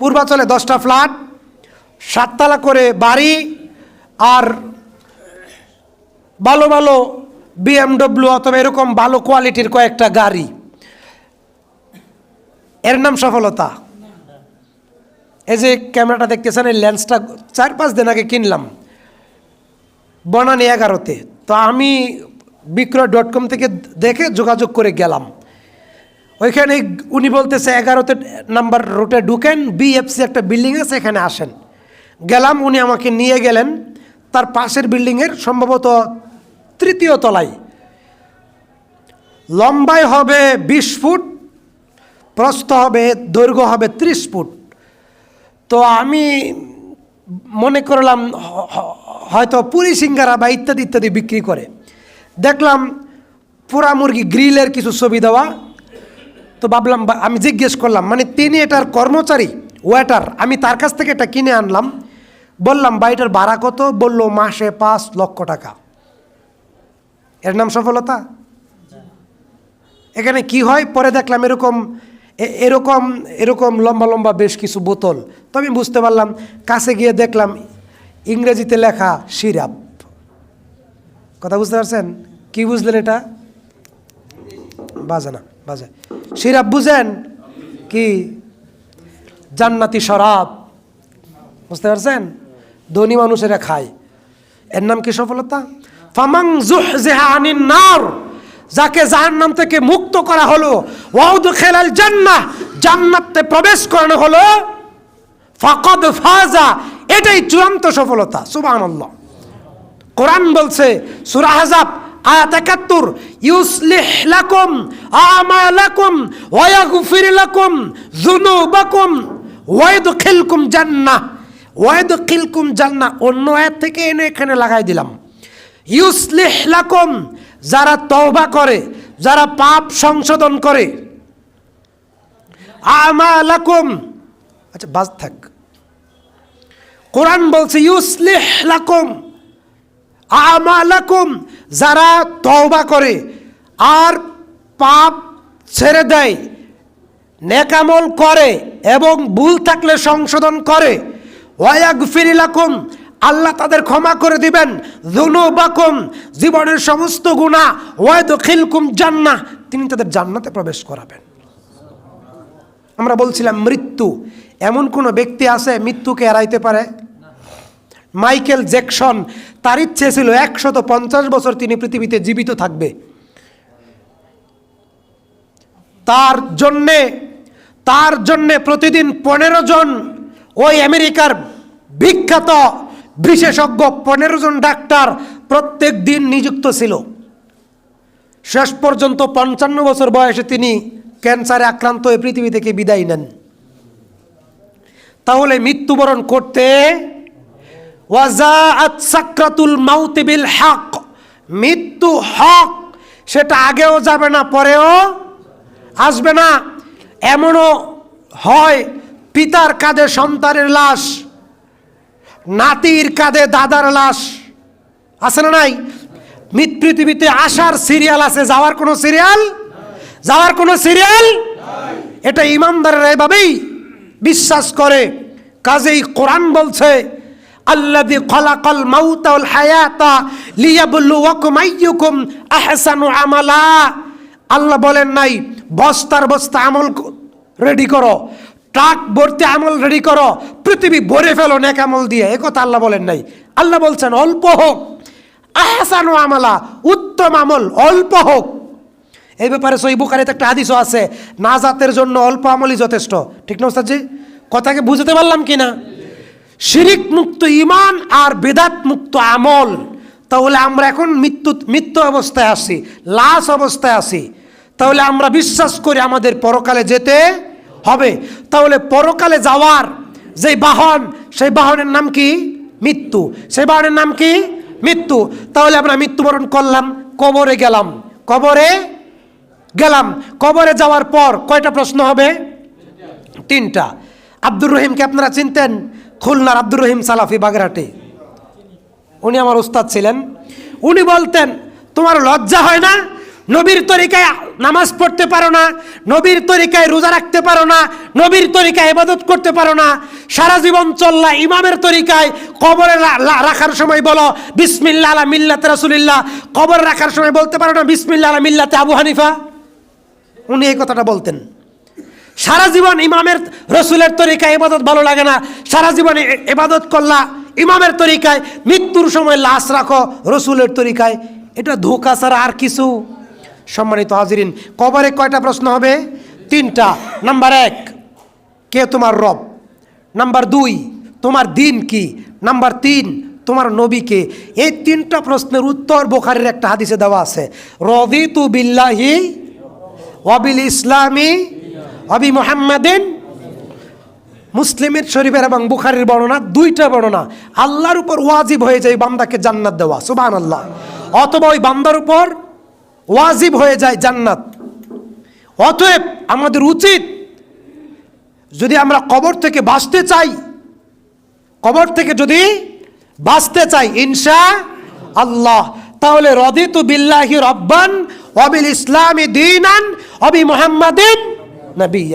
পূর্বাচলে দশটা ফ্ল্যাট, সাততলা করে বাড়ি আর ভালো ভালো বিএমডব্লিউ অথবা এরকম ভালো কোয়ালিটির কয়েকটা গাড়ি। এর নাম সফলতা। এই যে ক্যামেরাটা দেখতেছেন, এই লেন্সটা চার পাঁচ দিন আগে কিনলাম। বনানি এগারোতে। তো আমি বিক্রয় ডট কম থেকে দেখে যোগাযোগ করে গেলাম। ওইখানে উনি বলতেছে এগারোতে নাম্বার রুটে ঢুকেন বিএফসি একটা বিল্ডিং আছে, এখানে আসেন। গেলাম, উনি আমাকে নিয়ে গেলেন। তার পাশের বিল্ডিংয়ের সম্ভবত তৃতীয় তলায়। লম্বায় হবে বিশ ফুট, প্রস্থ হবে, দৈর্ঘ্য হবে ত্রিশ ফুট। তো আমি মনে করলাম হয়তো পুরি সিঙ্গারা বা ইত্যাদি ইত্যাদি বিক্রি করে। দেখলাম পোড়া মুরগি গ্রিলের কিছু ছবি দেওয়া। তো ভাবলাম আমি জিজ্ঞেস করলাম মানে তিনি এটার কর্মচারী ওয়েটার আমি তার কাছ থেকে এটা কিনে আনলাম। বললাম বাড়িটার ভাড়া কত? বলল, মাসে পাঁচ লক্ষ টাকা। এর নাম সফলতা? এখানে কি হয়? পরে দেখলাম এরকম এরকম এরকম লম্বা লম্বা বেশ কিছু বোতল। তো আমি বুঝতে পারলাম, কাছে গিয়ে দেখলাম, ইংরেজিতে লেখা, সিরাপ। কথা বুঝতে পারছেন? কি বুঝলেন এটা? বাজে না, বাজে। সিরাপ বুঝেন? কি? জান্নাতি শরাব। বুঝতে পারছেন? ধনী মানুষেরা খায়। এর নাম কি সফলতা? ফামাং জুহজিহা আনিন নার। যাকে জাহান্নাম থেকে মুক্ত করা হলো ওয়াউদ খেলাল জান্নাহ। জান্নাতে প্রবেশ করানো হলো, ফাকদ ফাজা। এটাই চূড়ান্ত সফলতা। সুবহানাল্লাহ। কোরআন বলছে, সূরা আহজাব আয়াত 71 ইউসলিহ লাকুম, আমালাকুম ওয়া ইয়াগফির লাকুম, যুনুবাকুম ওয়া ইয়াদখিলকুম জান্নাহ ওয়া ইয়াদখিলকুম জান্নাহ। অন্য আয়াত থেকে এনে এখানে লাগাই দিলাম। ইউসলিহ লাকুম, যারা তওবা করে, যারা পাপ সংশোধন করে। আমালাকুম আচ্ছা বাজ থাক। কোরআন বলছে, ইউসলিহ লাকুম। আমালাকুম, যারা তওবা করে আর পাপ ছেড়ে দেয়, নেকামল করে এবং ভুল থাকলে সংশোধন করে ওয়াগ ফিরিলাকুম আল্লাহ তাদের ক্ষমা করে দিবেন বাকুম জীবনের সমস্ত গুণা ওয়াদ খিলকুম জান্না তিনি তাদের জান্নাতে প্রবেশ করাবেন। আমরা বলছিলাম মৃত্যু, এমন কোনো ব্যক্তি আছে মৃত্যুকে এড়াইতে পারে? মাইকেল জ্যাকসন, তার ইচ্ছে ছিল একশত পঞ্চাশ বছর তিনি পৃথিবীতে জীবিত থাকবে। তার জন্যে তার জন্যে প্রতিদিন পনেরো জন ওই আমেরিকার বিখ্যাত বিশেষজ্ঞ পনেরো জন ডাক্তার প্রত্যেক দিন নিযুক্ত ছিল। শেষ পর্যন্ত পঞ্চান্ন বছর বয়সে তিনি ক্যান্সারে আক্রান্ত হয়ে পৃথিবী থেকে বিদায় নেন। তাহলে মৃত্যুবরণ করতে ওয়াজাআত সাকরাতুল মাউতি বিল হক। মৃত্যু হক, সেটা আগেও যাবে না, পরেও আসবে না। এমনও হয়, পিতার কাঁধে সন্তানের লাশ, নাতির কাঁধে দাদার লাশ, আছে না নাই? মৃত পৃথিবীতে আসার সিরিয়াল আছে, যাওয়ার কোনো সিরিয়াল? যাওয়ার কোনো সিরিয়াল? এটা ইমানদারেরা এভাবেই বিশ্বাস করে। কাজেই কোরআন বলছে আল্লাযী খলাকাল মাউতা ওয়াল হায়াতা লিয়াবলুয়াকুম আইয়ুকুম আহসানু আমালা। আল্লাহ বলেন নাই, বস্তার বস্তা আমল রেডি করো, ট্রাক ভর্তি আমল রেডি করো, পৃথিবী ভরে ফেলো নেক আমল দিয়ে। এ কথা আল্লাহ বলেন নাই। আল্লাহ বলছেন, অল্প হোক, আহসানু আমালা, উত্তম আমল অল্প হোক। এই ব্যাপারে সই বুকারিতে একটা হাদিসও আছে, নাজাতের জন্য অল্প আমলই যথেষ্ট। ঠিক না ওস্তাদজি কথাকে বুঝতে পারলাম কি না শিরিক মুক্ত ইমান আর বেদাত মুক্ত আমল। তাহলে আমরা এখন মৃত্যু মৃত্যু অবস্থায় আছি, লাশ অবস্থায় আছি। তাহলে আমরা বিশ্বাস করি আমাদের পরকালে যেতে হবে। তাহলে পরকালে যাওয়ার যে বাহন, সেই বাহনের নাম কি? মৃত্যু। সেই বাহনের নাম কি? মৃত্যু। তাহলে আমরা মৃত্যুবরণ করলাম, কবরে গেলাম। কবরে গেলাম। কবরে যাওয়ার পর কয়টা প্রশ্ন হবে? তিনটা। আব্দুর রহিমকে আপনারা চিনতেন? খুলনার আব্দুর রহিম সালাফি বাগেরহাটে। উনি আমার উস্তাদ ছিলেন। উনি বলতেন, তোমার লজ্জা হয় না? নবীর তরিকায় নামাজ পড়তে পারো না, নবীর তরিকায় রোজা রাখতে পারো না, নবীর তরিকায় ইবাদত করতে পারো না। সারা জীবন চললা, ইমামের তরিকায় কবরে রাখার সময় বলো বিসমিল্লা আলা মিল্লাতে রাসুলিল্লাহ। কবর রাখার সময় বলতে পারো না বিসমিল্লা আলা মিল্লাতে আবু হানিফা? উনি এই কথাটা বলতেন। সারা জীবন ইমামের রসুলের তরিকায় ইবাদত ভালো লাগে না। সারা জীবন এ- ইবাদত করলা, ইমামের তরিকায় মৃত্যুর সময় লাশ রাখো, রসুলের তরিকায়। এটা ধোকা ছাড়া আর কিছু। সম্মানিত হাজিরিন, কবরে কয়টা প্রশ্ন হবে? তিনটা। নাম্বার এক, কে তোমার রব? নাম্বার দুই, তোমার দিন কি? নাম্বার তিন, তোমার নবীকে এই তিনটা প্রশ্নের উত্তর বোখারের একটা হাদিসে দেওয়া আছে। রবি তু বিল্লাহি ওয়াবিল ইসলামী অবি মোহাম্মদিন, মুসলিমের শরীফের এবং বুখারির বর্ণনা দুইটা বর্ণনা। আল্লাহর উপর ওয়াজিব হয়ে যায় বান্দাকে জান্নাত দেওয়া সুবান আল্লাহ অথবা ওই বান্দার উপর ওয়াজিব হয়ে যায় জান্নাত। অতএব আমাদের উচিত যদি আমরা কবর থেকে বাঁচতে চাই, কবর থেকে যদি বাঁচতে চাই, ইনশা আল্লাহ, তাহলে রদিতু বিল্লাহি রব্বান অবিল ইসলামী দিনান অবি মোহাম্মদিন نبيا